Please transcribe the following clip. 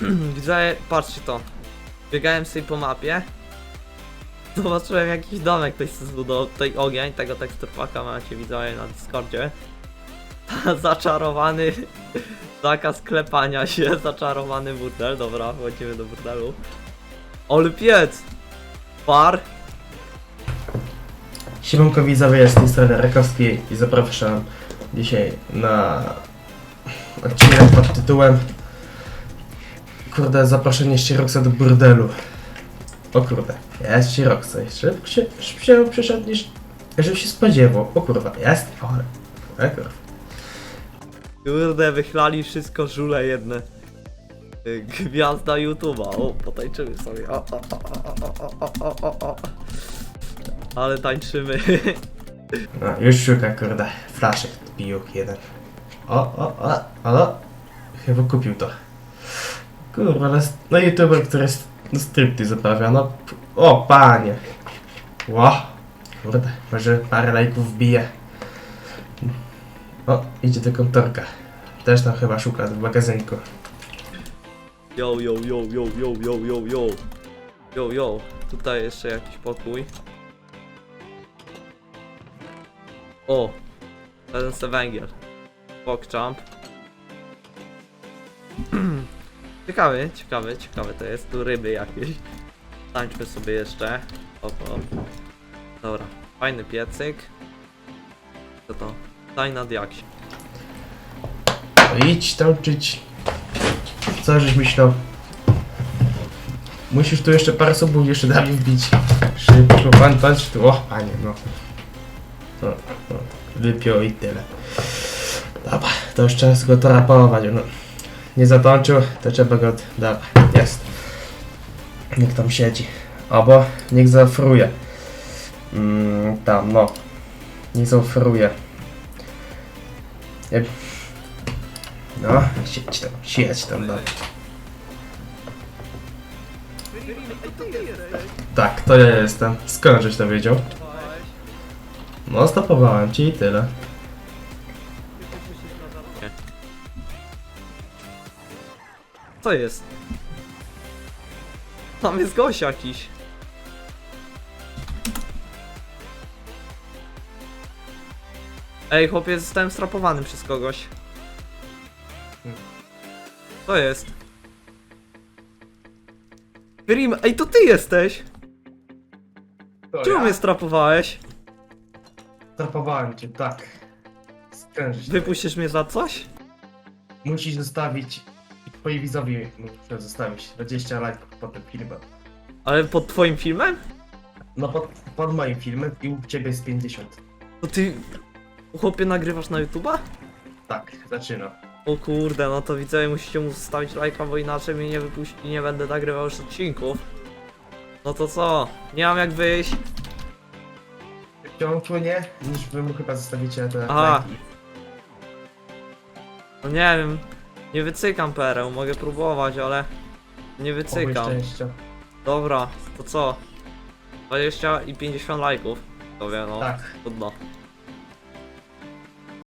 Widzę, patrzcie to. Biegałem sobie po mapie. Zobaczyłem jakiś domek, ktoś zbudował tutaj ogień, tego teksturpaka macie widzowie na Discordzie. Zaczarowany zakaz klepania się, zaczarowany burdel, dobra, wchodzimy do burdelu. Ole piec! Par, Siemanko widzowie, z tej strony Rakowski i zapraszam dzisiaj na odcinek pod tytułem Kurde, zaproszenie Ścieroksa do burdelu. O kurde, jest Ścieroksa, szybko się, się przyszedł niż żebym się spodziewał. O kurwa, jest, ale kurwa. kurde, wychlali wszystko żule jedne. Y, Gwiazda YouTube'a, o, potańczymy sobie, o, o, o, o, o, o, o, o, o. Ale tańczymy. No, już szuka kurde, flaszek pijuk jeden. O, o, o, o, chyba kupił to. Kurwa, no youtuber, który no, stripty zaprawia, no, o panie. Ło, kurde, może parę lajków wbije. O, idzie do kontorka. Też tam chyba szuka w magazynku. Yo, yo, yo, yo, yo, yo, yo, yo. Yo, yo. Tutaj jeszcze jakiś pokój. O! Ten se węgiel. Pokczamp. ciekawy, ciekawy, ciekawy to jest. Tu ryby jakieś. Tańczmy sobie jeszcze. Op, op. Dobra. Fajny piecyk. Co to? Daj na diaksie. No idź tam czyć. Co żeś myślał? Musisz tu jeszcze parę subów jeszcze dalej wbić. Szybko, pan, patrz tu. O, panie, no. No. Wypiął i tyle. Dobra, to już czas go terapować. No. Nie zatończył, to trzeba go... Dobra, jest. Niech tam siedzi. Albo niech zafruje. Mm, tam, no. Niech zafruje. Jak no, siedź tam, siedź tam, no. Tak, to ja jestem. Skąd żeś to wiedział? No, stopowałem ci i tyle. Co jest? Tam jest gość jakiś. Ej, chłopiec, zostałem strapowany przez kogoś. Co jest? Grim, ej, to ty jesteś! Czemu mnie strapowałeś? Stopowałem cię, tak. To Wypuścisz mnie za coś? Musisz zostawić... Twoi widzowie muszę zostawić 20 lajków pod tym filmem. Ale pod twoim filmem? No pod, pod moim filmem i u ciebie jest 50. To ty... Chłopie, nagrywasz na YouTube'a? Tak, zaczynam. O kurde, no to widzowie musicie mu zostawić lajka, bo inaczej mnie nie wypuści i nie będę nagrywał już odcinków. No to co? Nie mam jak wyjść. W ciągu nie, niż wy mu chyba zostawicie te Aha. lajki. No nie wiem. Nie wycykam pereł, mogę próbować, ale nie wycykam. szczęścia. Dobra, to co? 20 i 50 lajków. To wie, no. Tak. Trudno.